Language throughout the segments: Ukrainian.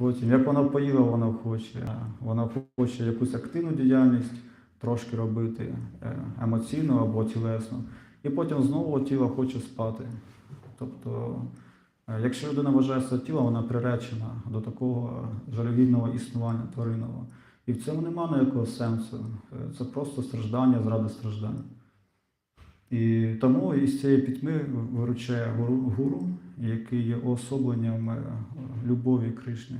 Потім, як вона поїла, вона хоче. Вона хоче якусь активну діяльність трошки робити, е, емоційну або тілесну. І потім знову тіло хоче спати. Тобто, е, якщо людина вважає своє тіло, вона приречена до такого жалюгідного існування тваринного. І в цьому немає ніякого сенсу. Е, Це просто страждання заради страждання. І тому із цієї пітьми виручає гуру, гуру який є уособленням е, любові Кришни,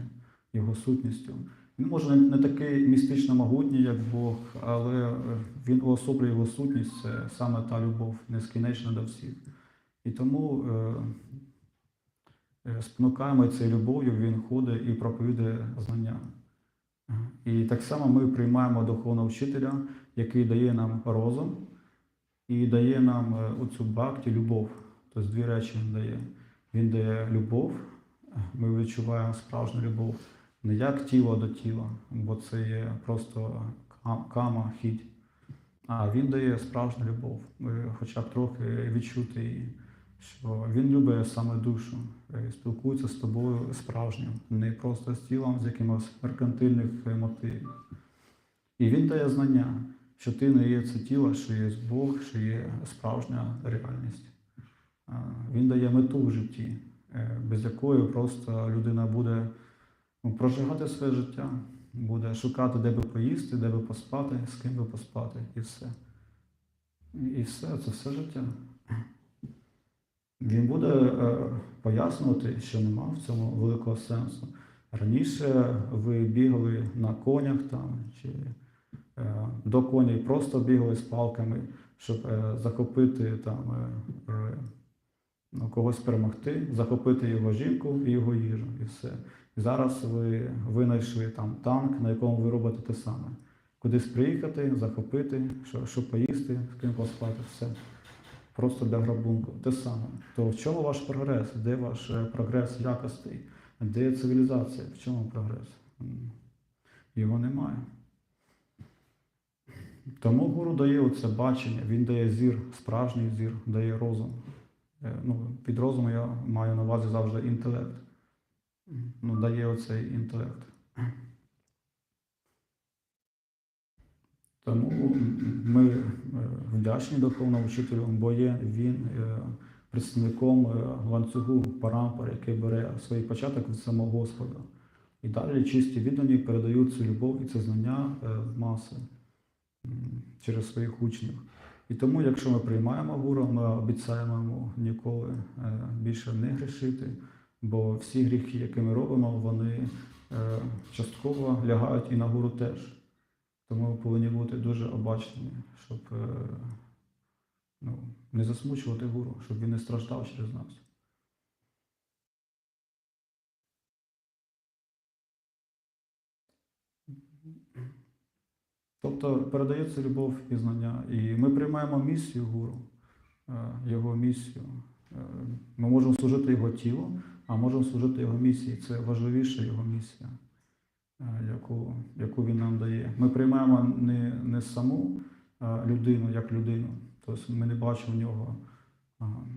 його сутністю. Він може не такий містично могутній, як Бог, але е, він уособлює його сутність, це саме та любов, нескінчна до всіх. І тому е, спонукаємо цією любов'ю, він ходить і проповідує знання. І так само ми приймаємо духовного вчителя, який дає нам розум і дає нам оцю бхакті, любов. Тобто дві речі він дає. Він дає любов, ми відчуваємо справжню любов не як тіло до тіла, бо це є просто кама, хідь. А він дає справжню любов. Ми хоча б трохи відчути її, що він любить саме душу, е, спілкується з тобою справжнім, не просто з тілом, з якимось меркантильних е, мотивів. І він дає знання, що ти не є це тіло, що є Бог, що є справжня реальність. Він дає мету в житті, е, без якої просто людина буде ну, прожигати своє життя, буде шукати, де би поїсти, де би поспати, з ким би поспати, і все. І все, це все життя. Він буде е, пояснювати, що нема в цьому великого сенсу. Раніше ви бігали на конях там, чи е, до коней просто бігали з палками, щоб захопити там когось перемогти, захопити його жінку і його їжу, і все. І зараз ви винайшли там танк, на якому ви робите те саме. Кудись приїхати, захопити, що, що поїсти, з ким поспати, все. Просто для грабунку. Те саме. То в чому ваш прогрес? Де ваш е, прогрес якостей? Де цивілізація? В чому прогрес? Його немає. Тому гуру дає оце бачення, він дає зір, справжній зір, дає розум. Е, Ну, під розумом я маю на увазі завжди інтелект. Ну, дає оцей інтелект. Тому ми е, вдячні духовному вчителю, бо є він е, представником ланцюгу парампар, який бере свій початок від самого Господа. І далі чисті віддані передають цю любов і це знання в маси через своїх учнів. І тому, якщо ми приймаємо гуру, ми обіцяємо йому ніколи е, більше не грішити, бо всі гріхи, які ми робимо, вони е, частково лягають і на гуру теж. Тому ми повинні бути дуже обачними, щоб е, ну, не засмучувати гуру, щоб він не страждав через нас. Тобто передається любов і знання. І ми приймаємо місію гуру, е, його місію. Е, Ми можемо служити його тілу, а можемо служити його місії. Це важливіша його місія, е, яку, яку він нам дає. Ми приймаємо не, не саму людину як людину. Тобто ми не бачимо в нього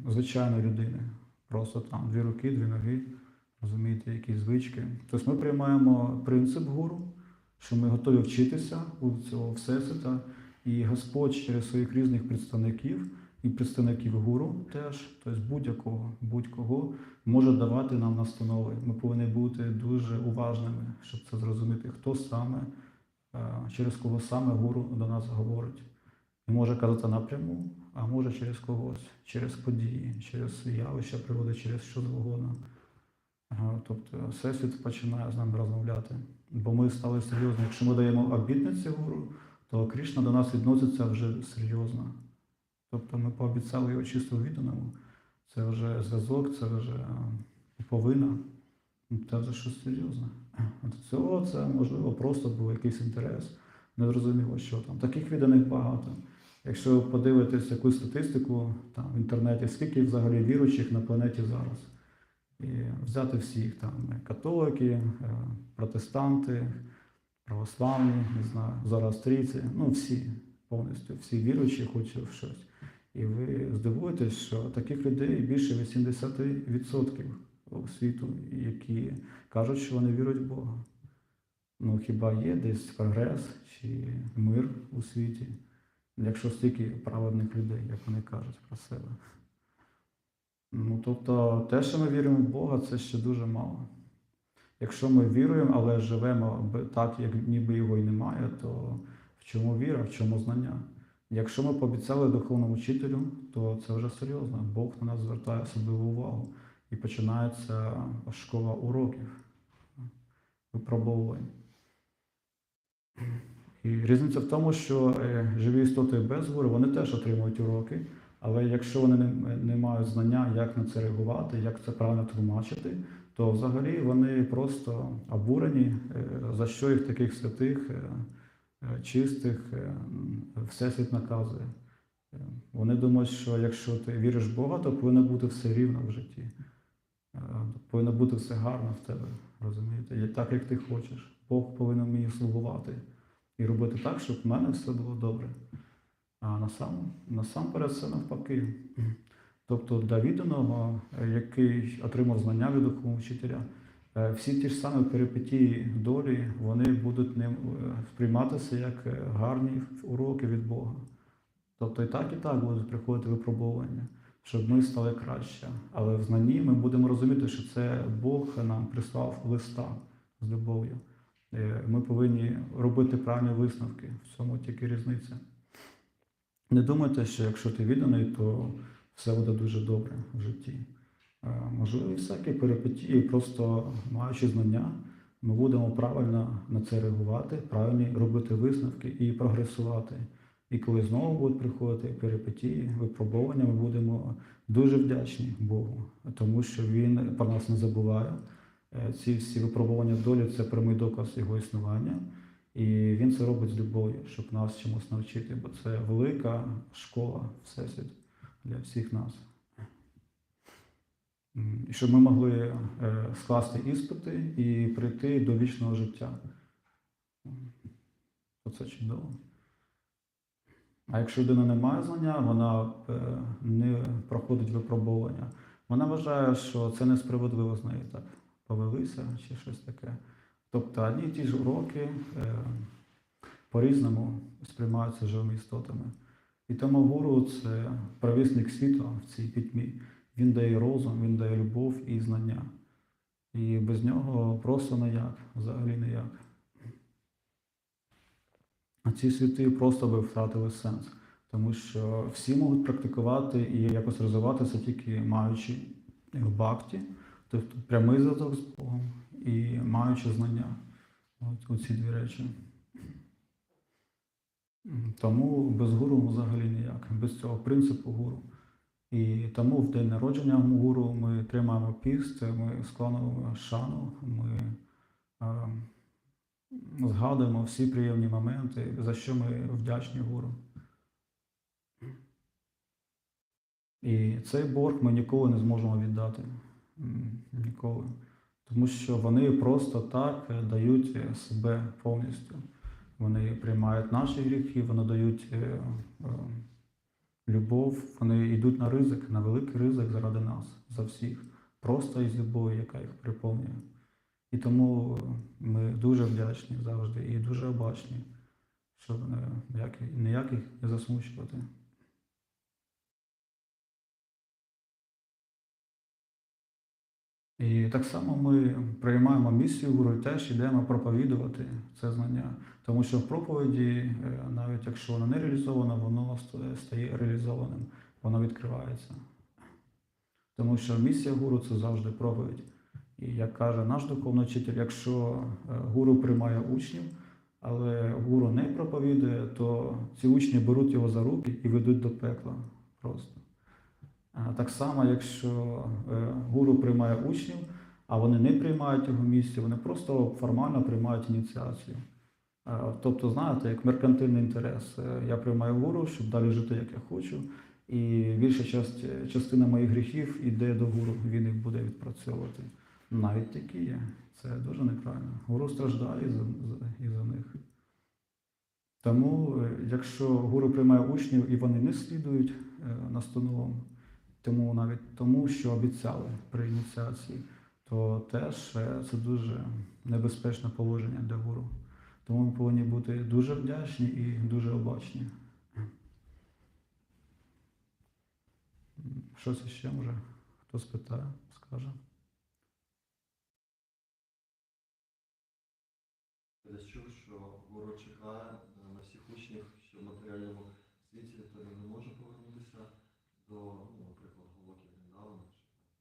звичайної людини. Просто там дві руки, дві ноги, розумієте, якісь звички. Тобто ми приймаємо принцип гуру що ми готові вчитися у цього всесвіта, і Господь через своїх різних представників і представників гуру теж, тобто будь-якого, будь-кого, може давати нам настанови. Ми повинні бути дуже уважними, щоб це зрозуміти, хто саме, е, через кого саме гуру до нас говорить. І може казати напряму, а може через когось, через події, через явища природи, через що завгодно. Тобто Всесвіт починає з нами розмовляти. Бо ми стали серйозні. Якщо ми даємо обітниці гуру, то Кришна до нас відноситься вже серйозно. Тобто ми пообіцяли його чисто відданому. Це вже зв'язок, це вже е, повинна. Це вже щось серйозне. От цього це можливо просто був якийсь інтерес. Не зрозуміло, що там. Таких відданих багато. Якщо ви подивитесь якусь статистику там, в інтернеті, скільки взагалі віруючих на планеті зараз. І взяти всіх там католики, е, протестанти, православні, не знаю, зороастрійці, ну всі повністю, всі віруючі, хоч в щось. І ви здивуєтесь, що таких людей більше 80% у світу, які кажуть, що вони вірують в Бога. Ну, хіба є десь прогрес чи мир у світі, якщо стільки праведних людей, як вони кажуть про себе? Ну, тобто, те, що ми віримо в Бога, це ще дуже мало. Якщо ми віруємо, але живемо так, як ніби його і немає, то в чому віра, в чому знання? Якщо ми пообіцяли духовному вчителю, то це вже серйозно. Бог на нас звертає особливу увагу. І починається школа уроків, випробовувань. І різниця в тому, що е, живі істоти без гори, вони теж отримують уроки, але якщо вони не, не мають знання, як на це реагувати, як це правильно тлумачити, то взагалі вони просто обурені, е, за що їх таких святих, е, е, чистих, Всесвіт наказує. Вони думають, що якщо ти віриш в Бога, то повинно бути все рівно в житті. Повинно бути все гарно в тебе, розумієте? Так, як ти хочеш. Бог повинен мені слугувати і робити так, щоб в мене все було добре. А насам, насамперед це навпаки. Тобто для відданого, е, який отримав знання від духовного вчителя, е, всі ті ж самі перипетії долі, вони будуть ним е, сприйматися як гарні уроки від Бога. Тобто і так, і так будуть приходити випробування, щоб ми стали краще. Але в знанні ми будемо розуміти, що це Бог нам прислав листа з любов'ю. Ми повинні робити правильні висновки. В цьому тільки різниця. Не думайте, що якщо ти відданий, то все буде дуже добре в житті. Е, Можливо, всякі перипетії, просто маючи знання, ми будемо правильно на це реагувати, правильно робити висновки і прогресувати. І коли знову будуть приходити перипетії, випробування, ми будемо дуже вдячні Богу, тому що Він про нас не забуває. Е, Ці всі випробування долі це прямий доказ його існування. І він це робить з любов'ю, щоб нас чомусь навчити, бо це велика школа Всесвіт для всіх нас. І щоб ми могли е, скласти іспити і прийти до вічного життя. Оце чудово. А якщо людина не має знання, вона е, не проходить випробування. Вона вважає, що це несправедливо з нею так повелися чи щось таке. Тобто одні й ті ж уроки е, по-різному сприймаються живими істотами. І тому гуру це провісник світла в цій пітьмі. Він дає розум, він дає любов і знання. І без нього просто ніяк, взагалі ніяк. Ці світи просто би втратили сенс, тому що всі можуть практикувати і якось розвиватися тільки маючи в бхакті, тобто прямий зв'язок з Богом і маючи знання. От, оці дві речі. Тому без гуру взагалі ніяк, без цього принципу гуру. І тому в день народження гуру ми тримаємо піст, ми складаємо шану, ми е, згадуємо всі приємні моменти, за що ми вдячні гуру. І цей борг ми ніколи не зможемо віддати. Ніколи. Тому що вони просто так е, дають е, себе повністю. Вони приймають наші гріхи, вони дають е, любов, вони йдуть на ризик, на великий ризик заради нас, за всіх, просто із любові, яка їх приповнює. І тому ми дуже вдячні завжди і дуже обачні, щоб ніяких не засмучувати. І так само ми приймаємо місію гуру і теж йдемо проповідувати це знання. Тому що в проповіді, е, навіть якщо воно не реалізовано, воно стає реалізованим, воно відкривається. Тому що місія гуру це завжди проповідь. І як каже наш духовний вчитель, якщо е, гуру приймає учнів, але гуру не проповідує, то ці учні беруть його за руки і ведуть до пекла просто. Так само, якщо е, гуру приймає учнів, а вони не приймають його місію, вони просто формально приймають ініціацію. Е, Тобто, знаєте, як меркантильний інтерес. Е, Я приймаю гуру, щоб далі жити, як я хочу, і більша част- частина моїх гріхів йде до гуру, він їх буде відпрацьовувати. Навіть такі є. Це дуже неправильно. Гуру страждає за, за, них. Тому, якщо гуру приймає учнів і вони не слідують настановам, тому навіть тому, що обіцяли при ініціації, то теж е, це дуже небезпечне положення для гуру. Тому ми повинні бути дуже вдячні і дуже обачні. Щось ще може хто спитає, скаже. Десь чув, що гуру чекає на всіх учнів, що в матеріальному світі то він не може повернутися до, ну, наприклад, Голоки Вріндавана,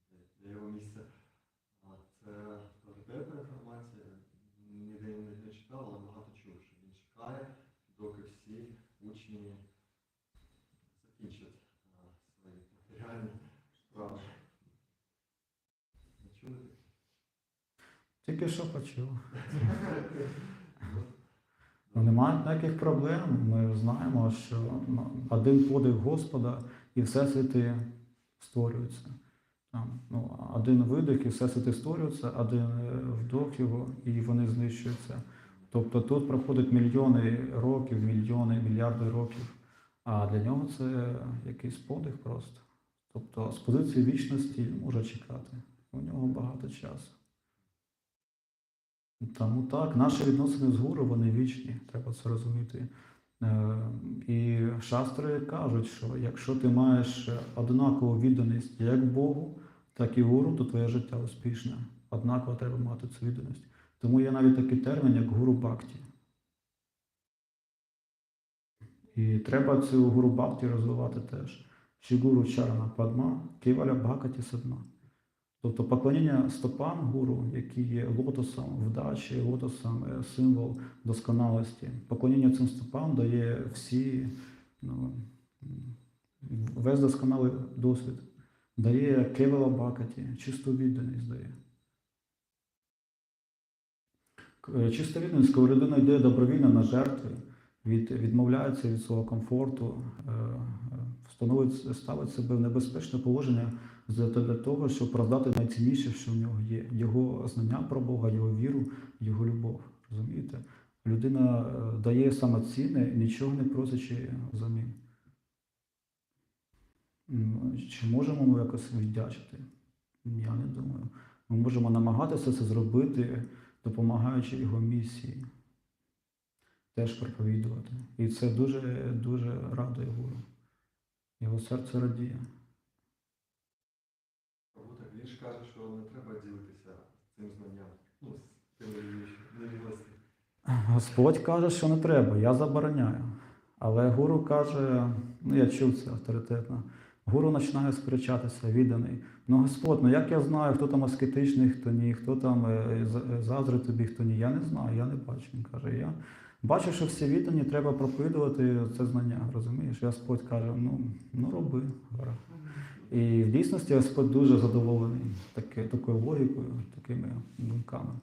чи де- де його місце. А це авторитетна інформація, ніде не, не читав, але багато чув, що він чекає, доки всі учні закінчать свої матеріальні справи. Не чули? Тільки що почув. Ну, Немає ніяких проблем. Ми знаємо, що один подих Господа і всесвіти створюються. Там, ну, один видих і всесвіти створюються, один е, вдох його і вони знищуються. Тобто тут проходять мільйони років, мільйони, мільярди років. А для нього це якийсь подих просто. Тобто з позиції вічності може чекати. У нього багато часу. Тому так, наші відносини з гуру, вони вічні, треба це розуміти. Е, І шастри кажуть, що якщо ти маєш однакову відданість як Богу, так і гуру, то твоє життя успішне. Однаково треба мати цю відданість. Тому є навіть такий термін, як гуру бхакті. І треба цю гуру бхакті розвивати теж. Шігуру чарана падма, киваля бхакаті садма. Тобто поклоніння стопам гуру, які є лотосом вдачі, лотосом е, символ досконалості. Поклоніння цим стопам дає всі, ну, весь досконалий досвід, дає кевела бакаті, чисту відданість дає. Е, Чиста відданість, коли людина йде добровільно на жертви, від, відмовляється від свого комфорту, е, е, ставить себе в небезпечне положення для того, щоб продати найцінніше, що в нього є. Його знання про Бога, його віру, його любов. Розумієте? Людина дає саме цінне, нічого не просячи взамін. Чи можемо ми якось віддячити? Я не думаю. Ми можемо намагатися це зробити, допомагаючи його місії. Теж проповідувати. І це дуже, дуже радує гуру. Його серце радіє. Він ж каже, що не треба ділитися цим знанням. Ну, з невідомості. Господь каже, що не треба, я забороняю. Але гуру каже, ну я чув це авторитетно. Гуру починає сперечатися, відданий. Ну Господь, ну як я знаю, хто там аскетичний, хто ні, хто там е, е, заздрить тобі, хто ні. Я не знаю, я не бачу. Він каже, я бачу, що всі віддані, треба проповідувати це знання. Розумієш? І Господь каже, ну, ну роби. І в дійсності Господь дуже задоволений таке, такою логікою, такими думками.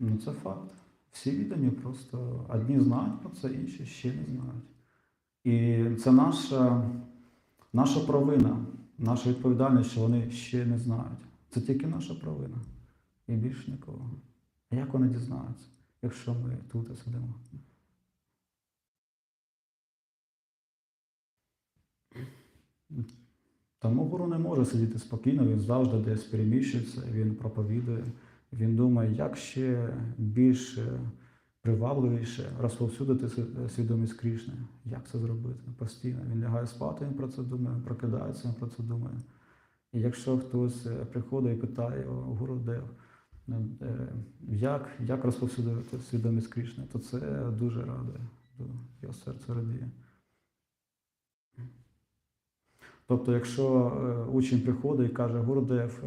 Ну це факт. Всі віддані просто одні знають про це, інші ще не знають. І це наша, наша провина, наша відповідальність, що вони ще не знають. Це тільки наша провина. І більш нікого. А як вони дізнаються, якщо ми тут і сидимо? Тому гуру не може сидіти спокійно, він завжди десь переміщується, він проповідує, він думає, як ще більше привабливіше розповсюдити свідомість Крішни. Як це зробити? Постійно. Він лягає спати, він про це думає, прокидається, він про це думає. І якщо хтось е, приходить і питає «О, Гурудев, е, як, як розповсюдити свідомість Крішни, то це дуже радує, його серце радіє. Тобто, якщо е, учень приходить і каже, Гурдев,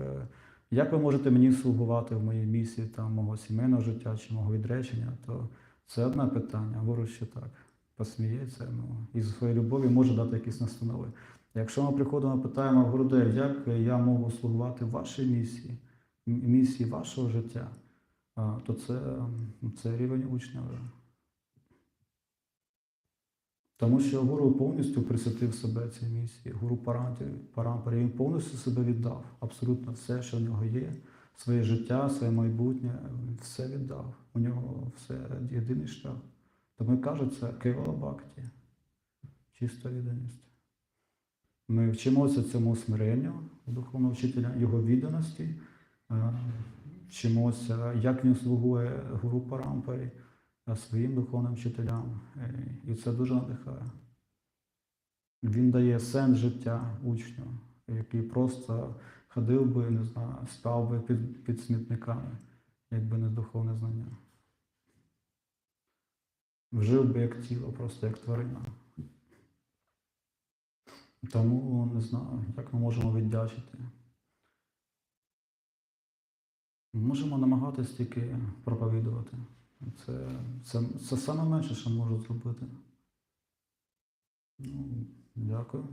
як ви можете мені слугувати в моїй місії там, мого сімейного життя чи мого відречення, то це одне питання. Гуру ще так посміється, ну, і зі своєї любові може дати якісь настанови. Якщо ми приходимо питаємо Гурдев, як я можу слугувати вашій місії, місії вашого життя, то це, це рівень учня. Тому що гуру повністю присвятив себе цій місії. Гуру Парампарі, він повністю себе віддав. Абсолютно все, що в нього є, своє життя, своє майбутнє, він все віддав. У нього все єдиний шлях. Тому кажуть, це Кевала Бхакті, чиста відданість. Ми вчимося цьому смиренню духовного вчителя, його відданості е, вчимося, як він слугує гуру Парампарі, своїм духовним вчителям. Е, І це дуже надихає. Він дає сенс життя учню, який просто ходив би, не знаю, спав би під, під смітниками, якби не духовне знання. Вжив би як тіло, просто як тварина. Тому не знаю, як ми можемо віддячити. Можемо намагатись тільки проповідувати. Це, це, це саме менше, що можу зробити. Ну, дякую.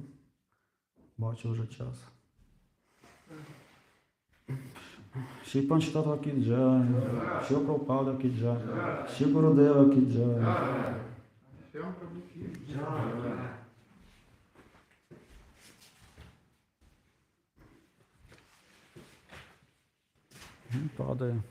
Бачу вже час. Ще пан Штата Кіджай, ще Пропада Кіджай, ще Кіджай. Всем пробуки. Падає.